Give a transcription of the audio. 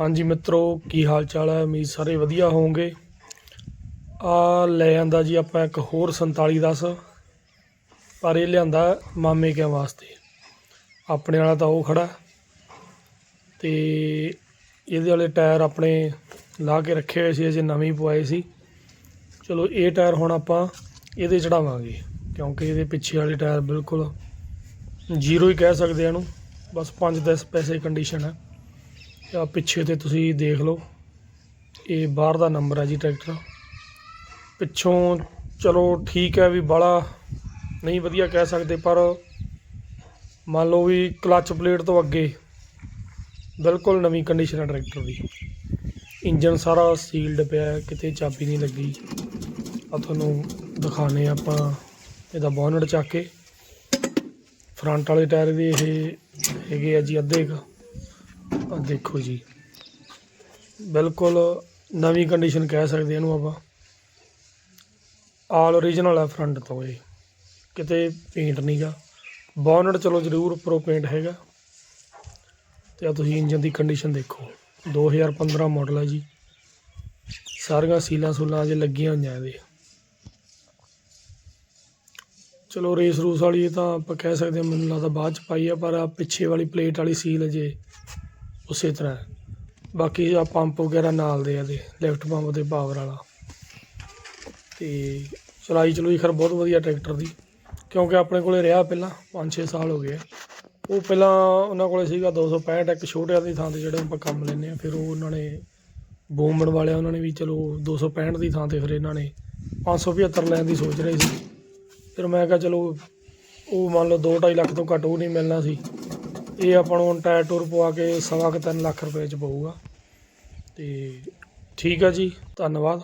ਹਾਂਜੀ ਮਿੱਤਰੋ, ਕੀ ਹਾਲ ਚਾਲ ਹੈ? ਉਮੀਦ ਸਾਰੇ ਵਧੀਆ ਹੋਵੋਗੇ। ਆ ਲੈ ਆਂਦਾ ਜੀ ਆਪਾਂ ਇੱਕ ਹੋਰ 4710 ਪਰ ਇਹ ਲਿਆਂਦਾ ਮਾਮੇ ਕਿਆਂ ਵਾਸਤੇ। ਆਪਣੇ ਵਾਲਾ ਤਾਂ ਉਹ ਖੜਾ। ਤੇ ਇਹਦੇ ਵਾਲੇ ਟਾਇਰ ਆਪਣੇ ਲਾ ਕੇ ਰੱਖੇ ਹੋਏ ਸੀ, ਅਜੇ ਨਵੇਂ ਪਵਾਏ ਸੀ। ਚਲੋ, ਇਹ ਟਾਇਰ ਹੁਣ ਆਪਾਂ ਇਹਦੇ ਚੜਾਵਾਂਗੇ, ਕਿਉਂਕਿ ਇਹਦੇ ਪਿੱਛੇ ਵਾਲੇ ਟਾਇਰ ਬਿਲਕੁਲ ਜ਼ੀਰੋ ਹੀ ਕਹਿ ਸਕਦੇ ਆ ਇਹਨੂੰ। ਬਸ 5-10 ਪੈਸੇ ਕੰਡੀਸ਼ਨ ਹੈ। ਆ ਪਿੱਛੇ ਤੇ ਤੁਸੀਂ ਦੇਖ ਲਓ, ਇਹ ਬਾਹਰ ਦਾ ਨੰਬਰ ਹੈ ਜੀ ਟਰੈਕਟਰ। ਪਿੱਛੋਂ ਚਲੋ ਠੀਕ ਹੈ ਵੀ ਬਾਲਾ ਨਹੀਂ ਵਧੀਆ ਕਹਿ ਸਕਦੇ, ਪਰ ਮੰਨ ਲਓ ਵੀ ਕਲਚ ਪਲੇਟ ਤੋਂ ਅੱਗੇ ਬਿਲਕੁਲ ਨਵੀਂ ਕੰਡੀਸ਼ਨ ਹੈ ਟਰੈਕਟਰ ਦੀ। ਇੰਜਨ ਸਾਰਾ ਸੀਲਡ ਪਿਆ ਕਿਤੇ ਚਾਬੀ ਨਹੀਂ ਲੱਗੀ। ਆ ਤੁਹਾਨੂੰ ਦਿਖਾਣੇ ਆਪਾਂ ਇਹਦਾ ਬੋਨਟ ਚੱਕ ਕੇ। ਫਰੰਟ ਵਾਲੇ ਟਾਇਰ ਵੀ ਇਹ ਹੈਗੇ ਆ ਜੀ, ਅੱਧੇ ਕੁ। ਆ ਦੇਖੋ ਜੀ। ਬਿਲਕੁਲ ਨਵੀਂ ਕੰਡੀਸ਼ਨ ਕਹਿ ਸਕਦੇ ਇਹਨੂੰ ਆਪਾਂ। ਆਲ ਓਰੀਜਨਲ ਆ ਫਰੰਟ ਤੋਂ ਇਹ। ਕਿਤੇ ਪੇਂਟ ਨਹੀਂਗਾ ਬੋਨਟ ਚਲੋ ਜ਼ਰੂਰ ਉੱਪਰੋਂ ਪੇਂਟ ਹੈਗਾ। ਤੇ ਆ ਤੁਸੀਂ ਇੰਜਨ ਦੀ ਕੰਡੀਸ਼ਨ ਦੇਖੋ। 2015 ਮਾਡਲ ਹੈ ਜੀ। ਸਾਰੀਆਂ ਸੀਲਾਂ ਸੂਲਾਂ ਅਜੇ ਲੱਗੀਆਂ ਹੋਈਆਂ ਇਹਦੇ। ਚਲੋ ਰੇਸ ਰੂਸ ਵਾਲੀ ਤਾਂ ਆਪਾਂ ਕਹਿ ਸਕਦੇ ਹਾਂ, ਮੈਨੂੰ ਲੱਗਦਾ ਬਾਅਦ ਚ ਪਾਈ ਆ, ਪਰ ਆ ਪਿੱਛੇ ਵਾਲੀ ਪਲੇਟ ਵਾਲੀ ਸੀਲ ਅਜੇ ਉਸੇ ਤਰ੍ਹਾਂ ਬਾਕੀ ਆ ਪੰਪ ਵਗੈਰਾ ਨਾਲ ਦੇ ਆ ਇਹਦੇ, ਲਿਫਟ ਪੰਪ ਤੇ ਪਾਵਰ ਵਾਲਾ। ਤੇ ਚਲਾਈ ਚਲੂਈ ਖਰ ਬਹੁਤ ਵਧੀਆ ਟਰੈਕਟਰ ਦੀ, ਕਿਉਂਕਿ ਆਪਣੇ ਕੋਲੇ ਰਿਹਾ ਪਹਿਲਾਂ 5-6 ਸਾਲ ਹੋ ਗਏ ਉਹ ਪਹਿਲਾਂ ਉਹਨਾਂ ਕੋਲੇ ਸੀਗਾ 265 ਇੱਕ ਛੋਟਿਆਂ ਦੀ ਥਾਂ ਤੇ ਜਿਹੜੇ ਆਪਾਂ ਕੰਮ ਲੈਂਦੇ ਆ, ਫਿਰ ਉਹ ਉਹਨਾਂ ਨੇ ਬੋਮਣ ਵਾਲਿਆਂ ਉਹਨਾਂ ਨੇ ਵੀ ਚਲੋ 265 ਦੀ ਥਾਂ ਤੇ ਫਿਰ ਇਹਨਾਂ ਨੇ 575 ਲੈਣ ਦੀ ਸੋਚ ਰਹੇ ਸੀ। ਫਿਰ ਮੈਂ ਕਿਹਾ ਚਲੋ, ਉਹ ਮੰਨ ਲਓ 2.5 ਲੱਖ ਤੋਂ ਘੱਟ ਉਹ ਨਹੀਂ ਮਿਲਣਾ ਸੀ। ਇਹ ਆਪਾਂ ਨੂੰ ਹੁਣ ਟਾਇਰ ਟੂਰ ਪਵਾ ਕੇ ਸਵਾ ਕੁ ਤਿੰਨ ਲੱਖ ਰੁਪਏ ਚ ਪਊਗਾ। ਤੇ ਠੀਕ ਆ ਜੀ, ਧੰਨਵਾਦ।